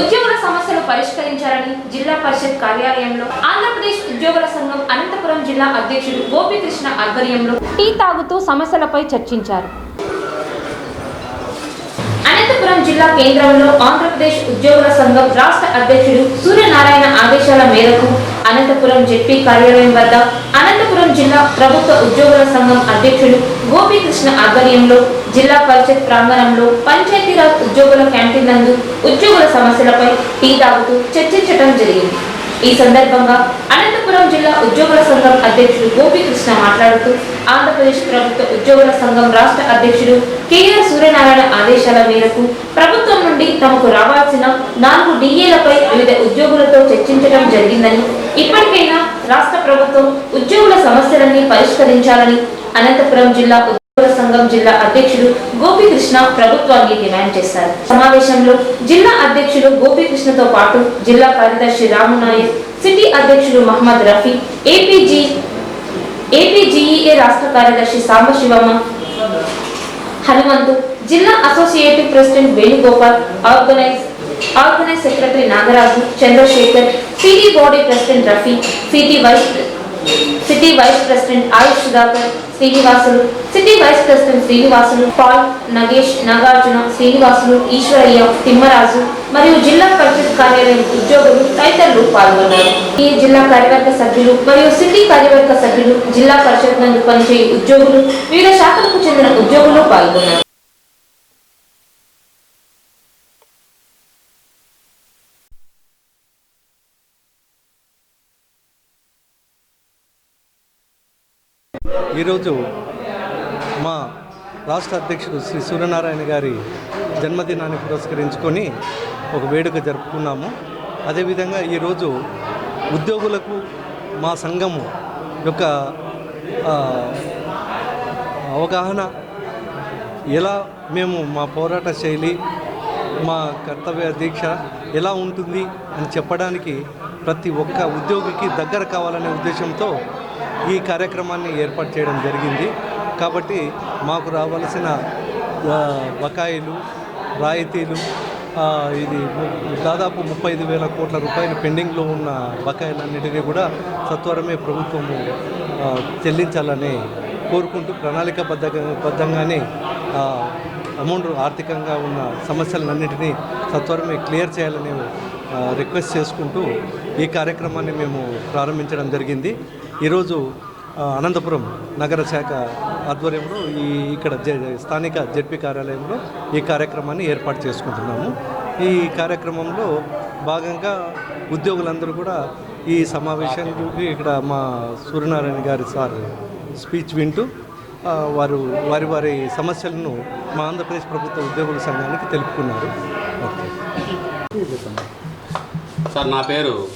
ఉద్యోగుల సమస్యలు పరిష్కరించారని జిల్లా పరిషత్ కార్యాలయంలో ఆంధ్రప్రదేశ్ ఉద్యోగుల సంఘం అనంతపురం జిల్లా అధ్యక్షుడు గోపికృష్ణ ఆధ్వర్యంలో టీ తాగుతూ సమస్యలపై చర్చించారు. అనంతపురం జిల్లా కేంద్రంలో ఆంధ్రప్రదేశ్ ఉద్యోగుల సంఘం రాష్ట్ర అధ్యక్షుడు సూర్యనారాయణ ఆదేశాల మేరకు అనంతపురం జెడ్పీ కార్యాలయం వద్ద అనంతపురం జిల్లా ప్రభుత్వ ఉద్యోగుల సంఘం అధ్యక్షుడు గోపీకృష్ణ ఆధ్వర్యంలో జిల్లా పరిషత్ ప్రాంగణంలో పంచాయతీరాజ్ ఉద్యోగుల క్యాంటీన్ నందు ఉద్యోగుల సమస్యలపై టీ తాగుతూ చర్చించడం జరిగింది. ఈ సందర్భంగా అనంతపురం సంఘం అధ్యక్షుడు గోపీకృష్ణ మాట్లాడుతూ ఆంధ్రప్రదేశ్ ప్రభుత్వ ఉద్యోగుల సంఘం రాష్ట్ర అధ్యక్షుడు కేఆర్ సూర్యనారాయణ ఆదేశాల మేరకు ప్రభుత్వం నుండి తమకు రావాల్సిన నాలుగు డిఏలపై వివిధ ఉద్యోగులతో చర్చించడం జరిగిందని ఇప్పటికైనా రాష్ట్ర ప్రభుత్వం ఉద్యోగుల సమస్యలన్నీ పరిష్కరించాలని అనంతపురం జిల్లా సంఘం జిల్లా అధ్యక్షుడు గోపికృష్ణ ప్రభుత్వానికి డిమాండ్ చేశారు. సమావేశంలో జిల్లా అధ్యక్షుడు గోపికృష్ణతో పాటు జిల్లా కార్యదర్శి రాము నాయక్ సిటీ అధ్యక్షుడు మహమ్మద్ రఫీ ఏపీజీ ఏపీజీఈఏ రాష్ట్ర కార్యదర్శి సాంబశివమ్మ హనుమంతు జిల్లా associative president Venugopal organise organise secretary Nagaraju Chandrasekhar city body president Rafi city vice city vice president Ayush Sudhakar Srinivasulu. City vice president Srinivasulu Paul Nagesh Nagarjuna Srinivasulu Eswaraiah Thimmaraju మరియు జిల్లా పరిషత్ కార్యాలయం ఉద్యోగులు తదితరులు పాల్గొన్నారు. ఈ జిల్లా కార్యవర్గ సభ్యులు మరియు సిటీ కార్యవర్గ సభ్యులు జిల్లా పరిషత్ నందు పనిచేయు ఉద్యోగులు వివిధ శాఖలకు చెందిన ఉద్యోగులు పాల్గొన్నారు. ఈరోజు మా రాష్ట్ర అధ్యక్షుడు శ్రీ సూర్యనారాయణ గారి జన్మదినాన్ని పురస్కరించుకొని ఒక వేడుక జరుపుకున్నాము. అదేవిధంగా ఈరోజు ఉద్యోగులకు మా సంఘము యొక్క అవగాహన ఎలా మేము మా పోరాట శైలి మా కర్తవ్య దీక్ష ఎలా ఉంటుంది అని చెప్పడానికి ప్రతి ఒక్క ఉద్యోగికి దగ్గర కావాలనే ఉద్దేశంతో ఈ కార్యక్రమాన్ని ఏర్పాటు చేయడం జరిగింది. కాబట్టి మాకు రావాల్సిన బకాయిలు రాయితీలు ఇది దాదాపు ముప్పై ఐదు వేల కోట్ల రూపాయలు పెండింగ్లో ఉన్న బకాయిలన్నిటినీ కూడా సత్వరమే ప్రభుత్వము చెల్లించాలని కోరుకుంటూ ప్రణాళికాబద్ధ బద్ధంగానే అమౌంట్ ఆర్థికంగా ఉన్న సమస్యలన్నింటినీ సత్వరమే క్లియర్ చేయాలని రిక్వెస్ట్ చేసుకుంటూ ఈ కార్యక్రమాన్ని మేము ప్రారంభించడం జరిగింది. ఈరోజు అనంతపురం నగర శాఖ ఆధ్వర్యంలో ఈ ఇక్కడ స్థానిక జడ్పీ కార్యాలయంలో ఈ కార్యక్రమాన్ని ఏర్పాటు చేసుకుంటున్నాము. ఈ కార్యక్రమంలో భాగంగా ఉద్యోగులందరూ కూడా ఈ సమావేశానికి ఇక్కడ మా సూర్యనారాయణ గారి సార్ స్పీచ్ వింటూ వారు వారి వారి సమస్యలను మా ఆంధ్రప్రదేశ్ ప్రభుత్వ ఉద్యోగుల సంఘానికి తెలుపుకున్నారు. ఓకే. సార్ నా పేరు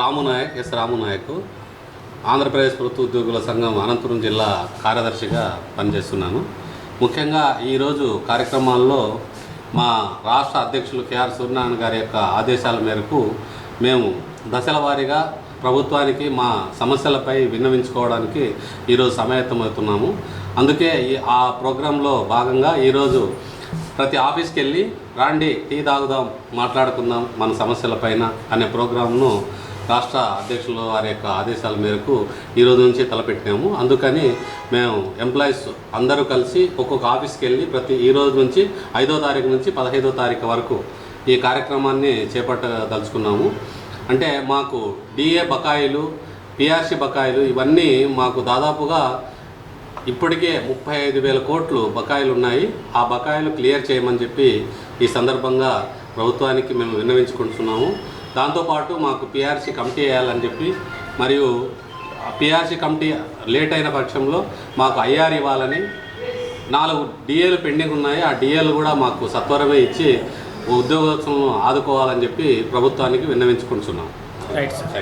రామునాయక్ ఎస్ రామునాయకు ఆంధ్రప్రదేశ్ ప్రభుత్వ ఉద్యోగుల సంఘం అనంతపురం జిల్లా కార్యదర్శిగా పనిచేస్తున్నాను. ముఖ్యంగా ఈరోజు కార్యక్రమాల్లో మా రాష్ట్ర అధ్యక్షులు కేఆర్ సూర్యనారాయణ గారి యొక్క ఆదేశాల మేరకు మేము దశల వారీగా ప్రభుత్వానికి మా సమస్యలపై విన్నవించుకోవడానికి ఈరోజు సమాయత్తమవుతున్నాము. అందుకే ఈ ఆ ప్రోగ్రాంలో భాగంగా ఈరోజు ప్రతి ఆఫీస్కి వెళ్ళి రాండి టీ తాగుదాం మాట్లాడుకుందాం మన సమస్యలపైన అనే ప్రోగ్రాంను రాష్ట్ర అధ్యక్షుల వారి యొక్క ఆదేశాల మేరకు ఈ రోజు నుంచి తలపెట్టినాము. అందుకని మేము ఎంప్లాయీస్ అందరూ కలిసి ఒక్కొక్క ఆఫీస్కి వెళ్ళి ప్రతి ఈ రోజు నుంచి ఐదో తారీఖు నుంచి పదహైదో తారీఖు వరకు ఈ కార్యక్రమాన్ని చేపట్టదలుచుకున్నాము. అంటే మాకు డిఏ బకాయిలు పిఆర్సి బకాయిలు ఇవన్నీ మాకు దాదాపుగా ఇప్పటికే ముప్పై ఐదు వేల కోట్లు బకాయిలు ఉన్నాయి. ఆ బకాయిలు క్లియర్ చేయమని చెప్పి ఈ సందర్భంగా ప్రభుత్వానికి మేము విన్నవించుకుంటున్నాము. దాంతోపాటు మాకు పిఆర్సీ కమిటీ వేయాలని చెప్పి మరియు పిఆర్సీ కమిటీ లేట్ అయిన పక్షంలో మాకు ఐఆర్ ఇవ్వాలని నాలుగు డిఏలు పెండింగ్ ఉన్నాయి. ఆ డిఏలు కూడా మాకు సత్వరమే ఇచ్చి ఉద్యోగస్తులను ఆదుకోవాలని చెప్పి ప్రభుత్వానికి విన్నవించుకుంటున్నాం. Right sir